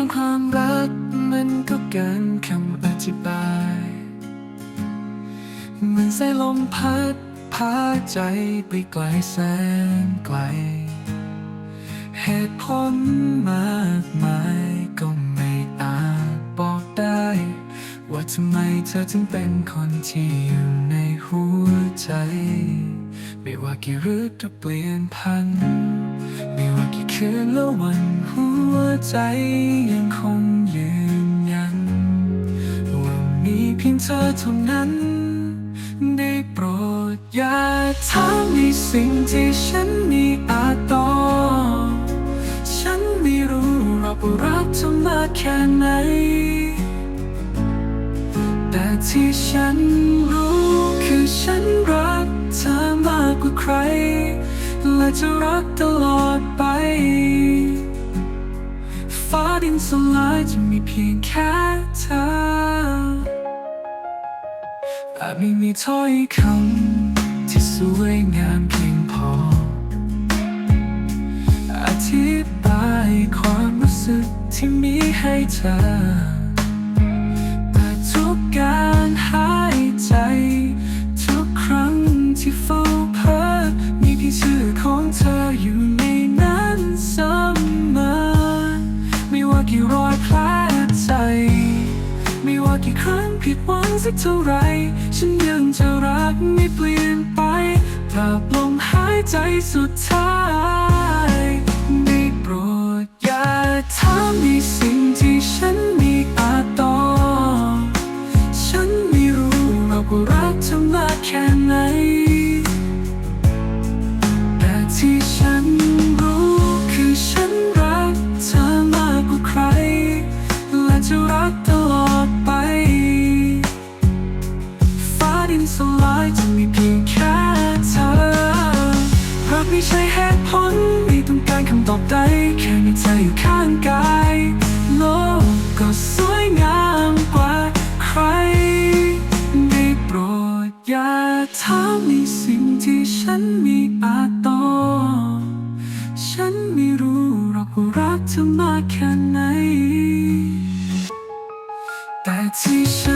างความรักมันก็เกินคำอธิบายเหมือนสายลมพัดพาใจไปไกลแสนไกล เหตุผลมากมายก็ไม่อาจบอกได้ ว่าทำไมเธอถึงเป็นคนที่อยู่ในหัวใจ ไม่ว่ากี่ฤดูเปลี่ยนพัน ไม่ว่ากี่คืนและวัน วใจยังคงยืนยันว่ามีเพียงเธอเท่านั้น ได้โปรดอย่าถามในสิ่งที่ฉันมีอาจตอบฉันไม่รู้หรอกว่ารักเธอมากแค่ไหน แต่ที่ฉันรู้คือฉันรักเธอมากกว่าใคร และจะรักตลอดไป สลายจะมีเพียงแค่เธออาจไม่มีถ้อยคำที่สวยงามเพียงพอ อธิบายความรู้สึกที่มีให้เธอ แต่ทุกการหายใจ ทุกครั้งที่เฝ้าเพ้อมีเพียงชื่อของ กี่ครั้งผิดหวังสักเท่าไร ฉันยังจะรักไม่เปลี่ยนไปตราบลมหายใจสุดท้ายได้โปรดอย่าถามในสิ่งที่ฉันมีอาจตอบฉันไม่รู้หรอกว่ารักเธอมากแค่ไหน แต่ที่ฉันรู้คือฉันรักเธอมากกว่าใคร และจะรัก ลายจะมีเพียงแค่เธอหากไม่ใช่เหตุผลไม่ต้องการคำตอบใดแค่มีเธออยู่ข้างกายโลกก็สวยงามกว่าใครได้โปรดอย่าถามในสิ่งที่ฉันมีอาจตอบฉันไม่รู้หรอกว่ารักเธอมากแค่ไหน แต่ที่ฉัน